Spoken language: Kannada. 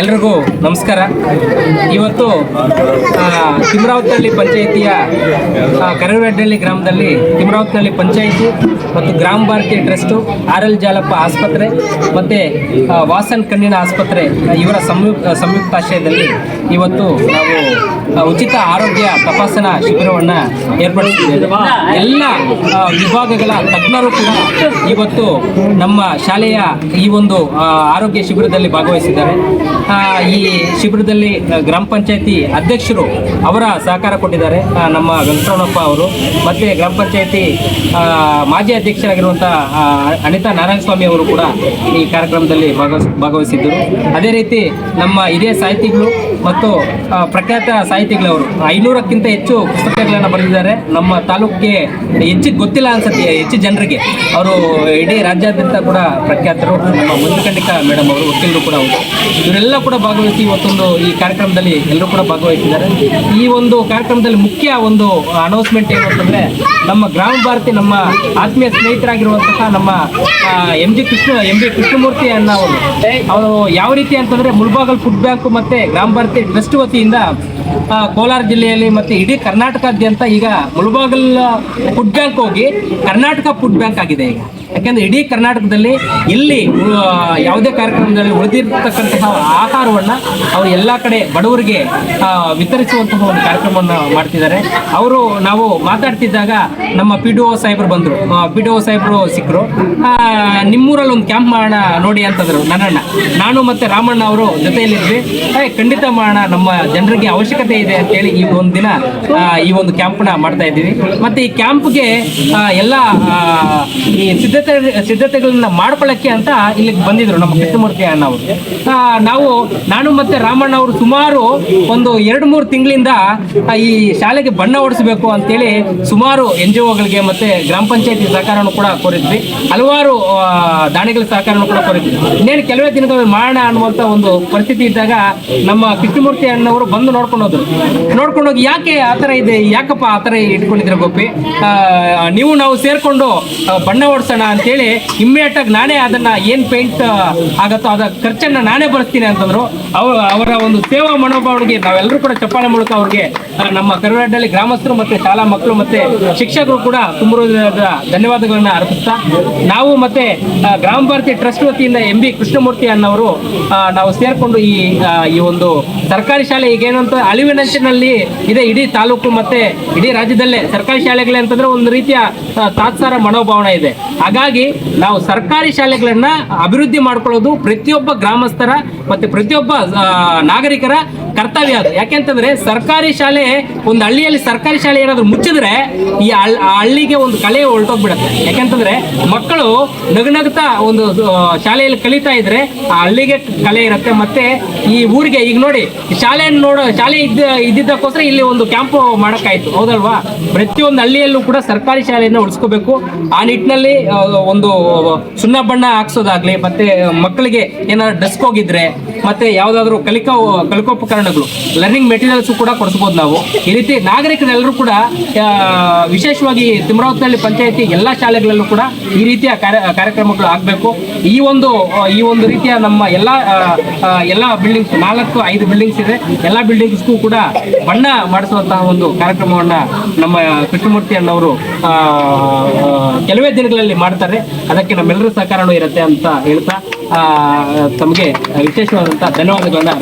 ಎಲ್ರಿಗೂ ನಮಸ್ಕಾರ. ಇವತ್ತು ತಿಮ್ರಾವತ್ನಹಳ್ಳಿ ಪಂಚಾಯಿತಿಯ ಕರೂರಡ್ಡಳ್ಳಿ ಗ್ರಾಮದಲ್ಲಿ ತಿಮ್ರಾವತಹಳ್ಳಿ ಪಂಚಾಯಿತಿ ಮತ್ತು Grama Bharati trust, R L Jalappa ಆಸ್ಪತ್ರೆ ಮತ್ತು ವಾಸನ್ ಕಣ್ಣಿನ ಆಸ್ಪತ್ರೆ ಇವರ ಸಂಯುಕ್ತ, ಸಂಯುಕ್ತಾಶ್ರಯದಲ್ಲಿ ಇವತ್ತು ನಾವು ಉಚಿತ ಆರೋಗ್ಯ ತಪಾಸಣಾ ಶಿಬಿರವನ್ನು ಏರ್ಪಡಿಸಿದ್ದೇವೆ. ಎಲ್ಲ ವಿಭಾಗಗಳ ತಜ್ಞರು ಕೂಡ ಇವತ್ತು ನಮ್ಮ ಶಾಲೆಯ ಈ ಒಂದು ಆರೋಗ್ಯ ಶಿಬಿರದಲ್ಲಿ ಭಾಗವಹಿಸಿದ್ದಾರೆ. ಈ ಶಿಬಿರದಲ್ಲಿ ಗ್ರಾಮ ಪಂಚಾಯತಿ ಅಧ್ಯಕ್ಷರು ಅವರ ಸಹಕಾರ ಕೊಟ್ಟಿದ್ದಾರೆ. ನಮ್ಮ ವೆಂಕಟರಮಣಪ್ಪ ಅವರು ಮತ್ತು ಗ್ರಾಮ ಪಂಚಾಯತಿ ಮಾಜಿ ಅಧ್ಯಕ್ಷರಾಗಿರುವಂಥ ಅನಿತಾ ನಾರಾಯಣ ಸ್ವಾಮಿ ಅವರು ಕೂಡ ಈ ಕಾರ್ಯಕ್ರಮದಲ್ಲಿ ಭಾಗವಹಿಸ್, ಭಾಗವಹಿಸಿದ್ದರು. ಅದೇ ರೀತಿ ನಮ್ಮ ಹಿರಿಯ ಸಾಹಿತಿಗಳು ಮತ್ತು ಪ್ರಖ್ಯಾತ ಸಾಹಿತಿಗಳವರು. ಐನೂರಕ್ಕಿಂತ ಹೆಚ್ಚು ಪುಸ್ತಕಗಳನ್ನು ಬರೆದಿದ್ದಾರೆ. ನಮ್ಮ ತಾಲೂಕಿಗೆ ಹೆಚ್ಚು ಗೊತ್ತಿಲ್ಲ ಅನ್ಸುತ್ತೆ, ಹೆಚ್ಚು ಜನರಿಗೆ. ಅವರು ಇಡೀ ರಾಜ್ಯಾದ್ಯಂತ ಕೂಡ ಪ್ರಖ್ಯಾತರು. ನಮ್ಮ ಮುಂದಖಂಡಿಕ ಮೇಡಮ್ ಅವರು, ವಕೀಲರು ಕೂಡ ಅವರು ಇವರೆಲ್ಲ ಕೂಡ ಭಾಗವಹಿಸಿ ಇವತ್ತೊಂದು ಈ ಕಾರ್ಯಕ್ರಮದಲ್ಲಿ ಎಲ್ಲರೂ ಕೂಡ ಭಾಗವಹಿಸಿದ್ದಾರೆ. ಈ ಒಂದು ಕಾರ್ಯಕ್ರಮದಲ್ಲಿ ಮುಖ್ಯ ಒಂದು ಅನೌನ್ಸ್ಮೆಂಟ್ ಏನು ಅಂತಂದರೆ, ನಮ್ಮ ಗ್ರಾಮ ಭಾರತಿ ನಮ್ಮ ಆತ್ಮೀಯ ಸ್ನೇಹಿತರಾಗಿರುವಂತಹ ನಮ್ಮ M G Krishna, M G Krishnamurthy ಅನ್ನೋ ಅವರು ಯಾವ ರೀತಿ ಅಂತಂದರೆ ಮುಳ್ಬಾಗಲ್ ಫುಡ್ ಬ್ಯಾಂಕು ಮತ್ತು ಗ್ರಾಮ ಭಾರತಿ ಟ್ರಸ್ಟ್ ವತಿಯಿಂದ ಕೋಲಾರ ಜಿಲ್ಲೆಯಲ್ಲಿ ಮತ್ತು ಇಡೀ ಕರ್ನಾಟಕಾದ್ಯಂತ ಈಗ ಮುಳಬಾಗಲ್ ಫುಡ್ ಬ್ಯಾಂಕ್ ಹೋಗಿ ಕರ್ನಾಟಕ ಫುಡ್ ಬ್ಯಾಂಕ್ ಆಗಿದೆ ಈಗ. ಯಾಕೆಂದ್ರೆ ಇಡೀ ಕರ್ನಾಟಕದಲ್ಲಿ ಇಲ್ಲಿ ಯಾವುದೇ ಕಾರ್ಯಕ್ರಮದಲ್ಲಿ ಉಳಿದಿರ್ತಕ್ಕಂತಹ ಆಹಾರವನ್ನು ಅವರು ಎಲ್ಲ ಕಡೆ ಬಡವರಿಗೆ ವಿತರಿಸುವಂತಹ ಒಂದು ಕಾರ್ಯಕ್ರಮವನ್ನು ಮಾಡ್ತಿದ್ದಾರೆ. ಅವರು ನಾವು ಮಾತಾಡ್ತಿದ್ದಾಗ ನಮ್ಮ ಪಿ ಡಿ ಒ ಸಾಹೇಬರು ಬಂದರು. ಪಿ ಡಿ ಒ ಸಾಹೇಬರು ಸಿಕ್ಕರು ನಿಮ್ಮೂರಲ್ಲಿ ಒಂದು ಕ್ಯಾಂಪ್ ಮಾಡೋಣ ನೋಡಿ ಅಂತಂದರು ನನ್ನಣ್ಣ. ನಾನು ಮತ್ತು ರಾಮಣ್ಣ ಅವರು ಜೊತೆಯಲ್ಲಿದ್ವಿ. ಖಂಡಿತ ಮಾಡೋಣ, ನಮ್ಮ ಜನರಿಗೆ ಅವಶ್ಯಕತೆ ಇದೆ ಅಂತೇಳಿ ಈ ಒಂದು ದಿನ ಈ ಒಂದು ಕ್ಯಾಂಪ್ನ ಮಾಡ್ತಾ ಇದ್ದೀವಿ. ಮತ್ತು ಈ ಕ್ಯಾಂಪ್ಗೆ ಎಲ್ಲ ಈ ಈ ಸಿದ್ಧತೆ, ಸಿದ್ಧತೆಗಳನ್ನ ಮಾಡ್ಕೊಳ್ಳಕ್ಕೆ ಅಂತ ಇಲ್ಲಿಗೆ ಬಂದಿದ್ರು ನಮ್ಮ ಕೃಷ್ಣಮೂರ್ತಿ ಅಣ್ಣ ಅವರು. ನಾವು, ನಾನು ಮತ್ತೆ ರಾಮಣ್ಣ ಅವರು ಸುಮಾರು ಒಂದು ಎರಡು ಮೂರು ತಿಂಗಳಿಂದ ಈ ಶಾಲೆಗೆ ಬಣ್ಣ ಹೊಡಿಸಬೇಕು ಅಂತೇಳಿ ಸುಮಾರು ಎನ್ ಜಿ ಒಗಳಿಗೆ ಮತ್ತೆ ಗ್ರಾಮ ಪಂಚಾಯತಿ ಸಹಕಾರವನ್ನು ಕೂಡ ಕೋರಿದ್ವಿ. ಹಲವಾರು ದಾಣಿಗಳ ಸಹಕಾರವನ್ನು ಕೂಡ ಕೋರಿದ್ವಿ. ಇನ್ನೇನು ಕೆಲವೇ ದಿನಗಳಲ್ಲಿ ಮಾಡೋಣ ಅನ್ನುವಂತ ಒಂದು ಪರಿಸ್ಥಿತಿ ಇದ್ದಾಗ ನಮ್ಮ ಕೃಷ್ಣಮೂರ್ತಿ ಅಣ್ಣವರು ಬಂದು ನೋಡ್ಕೊಂಡು ಹೋದ್ರು. ನೋಡ್ಕೊಂಡು ಹೋಗಿ ಯಾಕೆ ಆ ಥರ ಇದೆ, ಯಾಕಪ್ಪ ಆ ಥರ ಇಟ್ಕೊಂಡಿದ್ರೆ ಗೋಪಿ? ನೀವು ನಾವು ಸೇರಿಕೊಂಡು ಬಣ್ಣ ಹೊಡ್ಸೋಣ ಅಂತೇಳಿ ಇಮ್ಮಿಡಿಯೇಟ್ ಆಗಿ ನಾನೇ ಅದನ್ನ ಏನ್ ಪೇಂಟ್ ಆಗತ್ತೋ ಅದ ಖರ್ಚನ್ನ ನಾನೇ ಬರ್ತೀನಿ ಅಂತಂದ್ರು. ಅವ್ರ ಒಂದು ಸೇವಾ ಮನೋಭಾವನೆಗೆ ನಾವೆಲ್ಲರೂ ಕೂಡ ಚಪ್ಪಾಳೆ ಮೂಲಕ ಅವ್ರಿಗೆ ನಮ್ಮ ಕರುನಾಡಿನಲ್ಲಿ ಗ್ರಾಮಸ್ಥರು ಮತ್ತೆ ಶಾಲಾ ಮಕ್ಕಳು ಮತ್ತೆ ಶಿಕ್ಷಕರು ಕೂಡ ತುಂಬ ಧನ್ಯವಾದಗಳನ್ನ ಅರ್ಪಿಸ್ತಾ, ನಾವು ಮತ್ತೆ ಗ್ರಾಮ ಭಾರತಿ ಟ್ರಸ್ಟ್ ವತಿಯಿಂದ ಎಂ ಬಿ ಕೃಷ್ಣಮೂರ್ತಿ ಅನ್ನವರು ನಾವು ಸೇರ್ಕೊಂಡು ಈ ಈ ಒಂದು ಸರ್ಕಾರಿ ಶಾಲೆ ಈಗೇನಂತ ಅಳಿವಿನಂಚಿನಲ್ಲಿ ಇದೆ, ಇಡೀ ತಾಲೂಕು ಮತ್ತೆ ಇಡೀ ರಾಜ್ಯದಲ್ಲೇ ಸರ್ಕಾರಿ ಶಾಲೆಗಳೇ ಅಂತಂದ್ರೆ ಒಂದು ರೀತಿಯ ತಾತ್ಸಾರ ಮನೋಭಾವನೆ ಇದೆ. ಹಾಗಾಗಿ ನಾವು ಸರ್ಕಾರಿ ಶಾಲೆಗಳನ್ನು ಅಭಿವೃದ್ಧಿ ಮಾಡ್ಕೊಳ್ಳೋದು ಪ್ರತಿಯೊಬ್ಬ ಗ್ರಾಮಸ್ಥರ ಮತ್ತೆ ಪ್ರತಿಯೊಬ್ಬ ನಾಗರಿಕರ ಕರ್ತವ್ಯ ಅದು. ಯಾಕೆಂತಂದ್ರೆ ಸರ್ಕಾರಿ ಶಾಲೆ, ಒಂದು ಹಳ್ಳಿಯಲ್ಲಿ ಸರ್ಕಾರಿ ಶಾಲೆ ಏನಾದರೂ ಮುಚ್ಚಿದ್ರೆ ಈ ಹಳ್ಳಿಗೆ ಒಂದು ಕಲೆ ಹೊರಟೋಗ್ಬಿಡುತ್ತೆ. ಯಾಕೆಂತಂದ್ರೆ ಮಕ್ಕಳು ನಗನಗ್ತಾ ಒಂದು ಶಾಲೆಯಲ್ಲಿ ಕಲಿತಾ ಇದ್ರೆ ಆ ಹಳ್ಳಿಗೆ ಕಲೆ ಇರುತ್ತೆ. ಮತ್ತೆ ಈ ಊರಿಗೆ, ಈಗ ನೋಡಿ, ಶಾಲೆಯನ್ನು ನೋಡೋ, ಶಾಲೆ ಇದ್ದ, ಇದ್ದಿದ್ದಕ್ಕೋಸ್ಕರ ಇಲ್ಲಿ ಒಂದು ಕ್ಯಾಂಪ್ ಮಾಡೋಕ್ಕಾಯ್ತು. ಹೌದಲ್ವಾ? ಪ್ರತಿಯೊಂದು ಹಳ್ಳಿಯಲ್ಲೂ ಕೂಡ ಸರ್ಕಾರಿ ಶಾಲೆಯನ್ನು ಉಳಿಸ್ಕೋಬೇಕು. ಆ ನಿಟ್ಟಿನಲ್ಲಿ ಒಂದು, ಸುಣ್ಣ ಬಣ್ಣ ಹಾಕ್ಸೋದಾಗ್ಲಿ, ಮತ್ತೆ ಮಕ್ಕಳಿಗೆ ಏನಾದ್ರು ಡ್ರೆಸ್ಕ್ ಹೋಗಿದ್ರೆ ಮತ್ತೆ ಯಾವ್ದಾದ್ರು ಕಲಿಕಾ ಕಲಿಕೋಪಕರಣಗಳು ಲರ್ನಿಂಗ್ ಮೆಟೀರಿಯಲ್ಸ್ ಕೂಡ ಕೊಡಿಸ್ಬೋದು ನಾವು. ಈ ರೀತಿ ನಾಗರಿಕರೆಲ್ಲರೂ ಕೂಡ ವಿಶೇಷವಾಗಿ ತಿಮ್ರಾವತಿನಲ್ಲಿ ಪಂಚಾಯತಿ ಎಲ್ಲ ಶಾಲೆಗಳಲ್ಲೂ ಕೂಡ ಈ ರೀತಿಯ ಕಾರ್ಯ, ಕಾರ್ಯಕ್ರಮಗಳು ಆಗಬೇಕು. ಈ ಒಂದು ಈ ಒಂದು ರೀತಿಯ ನಮ್ಮ ಎಲ್ಲ ಎಲ್ಲ ಬಿಲ್ಡಿಂಗ್ಸ್ ನಾಲ್ಕು, ಐದು ಬಿಲ್ಡಿಂಗ್ಸ್ ಇದೆ. ಎಲ್ಲ ಬಿಲ್ಡಿಂಗ್ಸ್ಗೂ ಕೂಡ ಬಣ್ಣ ಮಾಡಿಸುವಂತಹ ಒಂದು ಕಾರ್ಯಕ್ರಮವನ್ನ ನಮ್ಮ ಕೃಷ್ಣಮೂರ್ತಿ ಅಣ್ಣವರು ಕೆಲವೇ ದಿನಗಳಲ್ಲಿ ಮಾಡ್ತಾರೆ. ಅದಕ್ಕೆ ನಮ್ಮೆಲ್ಲರ ಸಹಕಾರನೂ ಇರುತ್ತೆ ಅಂತ ಹೇಳ್ತಾ ತಮಗೆ ವಿಶೇಷವಾದಂತಹ ಧನ್ಯವಾದಗಳನ್ನ